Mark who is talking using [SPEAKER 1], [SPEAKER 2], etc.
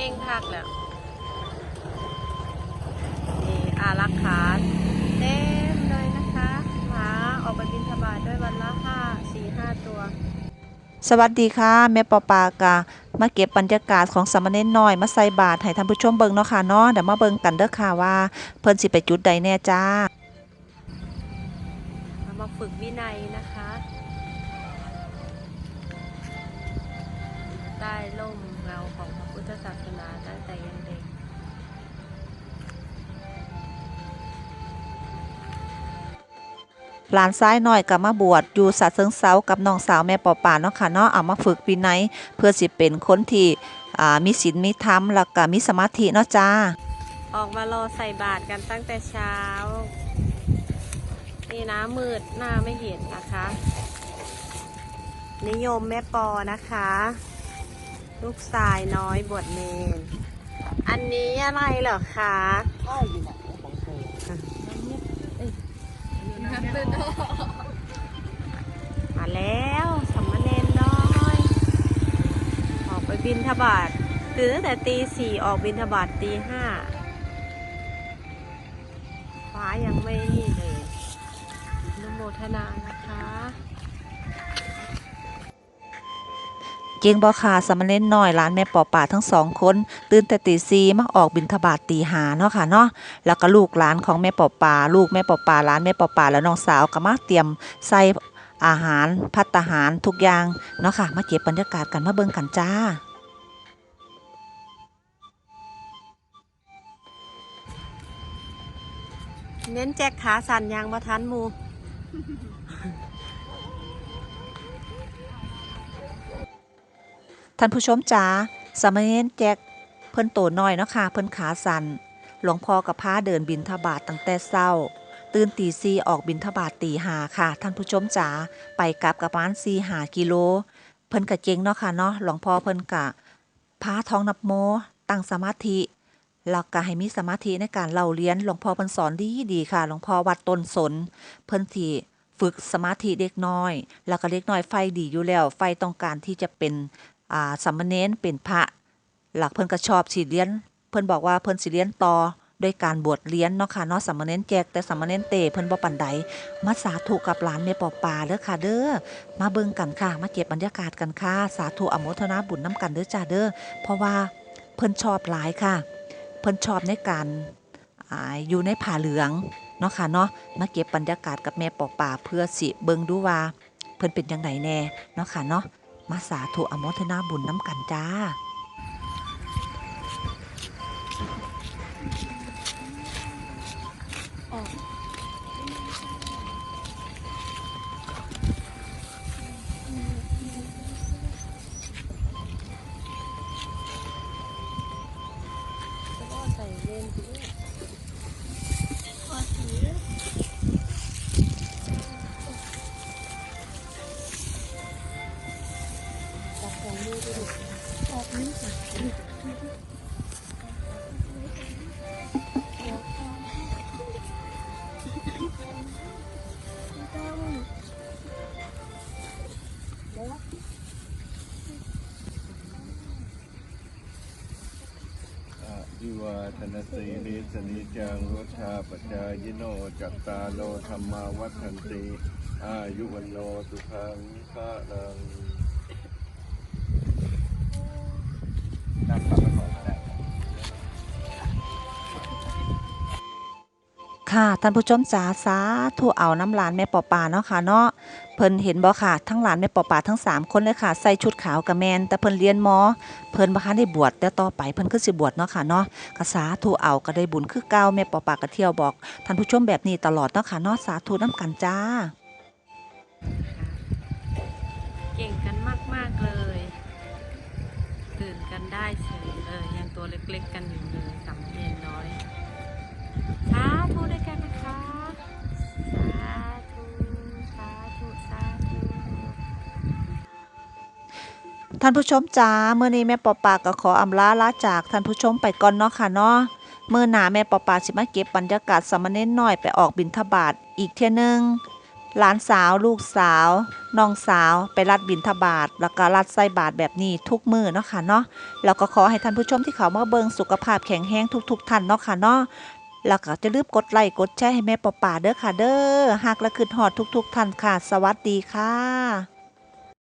[SPEAKER 1] ก่งคักแล้วนี่อารักขาเต็มเลยนะคะหมาออกไปบินทบาทด้วยวันละห้าสี่ห้าตัว
[SPEAKER 2] สวัสดีค่ะ แม่ปอปากะมาเก็บบรรยากาศของสามเณรน้อยมาใส่บาตรให้ท่านผู้ชมเบิ่งเนาะค่ะเนาะเดี๋ยวมาเบิ่งกันเด้อค่ะว่า เพิ่นสิไปจุดใดแน่จ้า
[SPEAKER 1] เรามาฝึกวินัยนะคะ ใต้ร่มเงาของพระพุทธศาสนาตั้งแต่ยังเด็ก
[SPEAKER 2] หลานซ้ายน้อยก็มาบวชอยู่สัตว์เซิงเซากับน้องสาวแม่ปอปาเนาะค่ะเนาะเอามาฝึกวินัยเพื่อสิเป็นคนที่อ่ามีศีลมีธรรมแล้วก็มีสมาธิเนาะจ้า
[SPEAKER 1] ออกมารอใส่บาตรกันตั้งแต่เช้า นี่นะมืดหน้าไม่เห็นนะคะ นิยมแม่ปอนะคะ ลูกสายน้อยบวชเนน อันนี้อะไรเหรอคะมาแล้วสามเณรน้อย ออกไปบินทบาทตื่นตั้งแต่ตีสี่ออกบินทบาทตีห้าฟ้ายังไม่นี่เลยนุโมทนานะคะ
[SPEAKER 2] เก่งบ่ค่ะสามเณรน้อยหลานแม่ปอป่าทั้งสองคนตื่นแต่ตีซีมาออกบิณฑบาตตีหาเนาะค่ะเนาะแล้วก็ลูกหลานของแม่ปอป่าลูกแม่ปอป่าหลานแม่ปอป่าแล้วน้องสาวก็มาเตรียมใส่อาหารพัตตาหารทุกอย่างเนาะค่ะมาเก็บบรรยากาศกันมาเบิ่งกันจ้า
[SPEAKER 1] เน้นแจ็คขาสั่นยางมาทันมู
[SPEAKER 2] ท่านผู้ชมจ๋าสามเณรแจ็คเพิ่นโตน้อยเนาะค่ะเพิ่นขาสั่นหลวงพ่อกับพาเดินบินทบาทตั้งแต่เช้า ตื่นตีซีออกบินทบาทตีหาค่ะ ท่านผู้ชมจ๋าไปกลับกับประมาณ4หากิโล เพิ่นกะเก่งเนาะค่ะเนาะหลวงพ่อเพิ่นกะพาท้องนับโม ตั้งสมาธิแล้วก็ให้มีสมาธิในการเล่าเรียนหลวงพ่อเพิ่นสอนดีดีค่ะหลวงพ่อวัดต้นสน เพิ่นสิฝึกสมาธิเด็กน้อย แล้วก็เด็กน้อยไฟดีอยู่แล้ว ไฟต้องการที่จะเป็น อ่าสามเณรเป็นพระ หลักเพิ่นก็ชอบสิเรียน เพิ่นบอกว่าเพิ่นสิเรียนต่อด้วยการบวชเรียนเนาะค่ะเนาะสามมเณรแจกแต่สามมเณรเตเพิ่นบ่ปานใดมาสาธุกับหลานแม่ปอปาเด้อค่ะเด้อมาเบิ่งกันค่ะ มาเก็บบรรยากาศกันค่ะ สาธุอโมทนาบุญน้กันเด้อจ้าเด้อเพราะว่าเพิ่นชอบหลายค่ะ เพิ่นชอบในการอยู่ในผ้าเหลืองเนาะค่ะเนาะมาเก็บบรรยากาศกับแม่ปอป่าเพื่อสิเบิ่งดูว่าเพิ่นเป็นจังไดแน่เนาะค่ะเนาะ มาสาธุอมทนาบุญน้ำกันจ้า
[SPEAKER 1] จะก็ใส่เลน ดิอะ
[SPEAKER 3] วิวาทนสีลิสนิจังรุชาปจายโนจัตตาโลธรรมาวัฒนติอายุวันโนสุขังพระลัง นั่งฟังกันก่อนก็ได้
[SPEAKER 2] ค่ะท่านผู้ชมจ๋าสาธุเอาน้ำหลานแม่ปอปาเนาะค่ะเนาะเพิ่นเห็นบ่ค่ะ ทั้งหลานแม่ปอปาทั้ง3คนเลยค่ะ ใส่ชุดขาวกะแมนแต่เพิ่นเรียนหมอ เพิ่นบ่คันได้บวชแต่ต่อไปเพิ่นคือสิบวชเนาะค่ะเนาะก็สาธุเอาก็ได้บุญคือเก่าแม่ปอปาก็เที่ยวบอกท่านผู้ชมแบบนี้ตลอดเนาะค่ะเนาะสาธุน้ำกันจ้า
[SPEAKER 1] เก่งกันมาก ๆ เลย กันได้เฉยเลยยังตัวเล็กๆกันอยู่เลยสำเนียนน้อยสาธุด้วยกันนะคะสาธุสาธุสาธุ
[SPEAKER 2] ท่านผู้ชมจ้าเมื่อนี้แม่ปอปาก็ขออำลาลาจากท่านผู้ชมไปก่อนเนาะค่ะเนาะเมื่อหนาแม่ปอปาสิมาเก็บบรรยากาศสามเณรน้อยไปออกบิณฑบาตอีกเที่ยนึง หลานสาวลูกสาวน้องสาวไปรัดบินทบาทแล้วก็รัดไส้บาทแบบนี้ทุกมือเนาะค่ะเนาะแล้วก็ขอให้ท่านผู้ชมที่เขามาเบิงสุขภาพแข็งแรงทุก ๆท่านเนาะค่ะเนาะแล้วก็จะลืมกดไลค์กดแชร์ให้แม่ปอป่าเด้อค่ะเด้อหักและคืนหอดทุก ๆท่านค่ะ สวัสดีค่ะ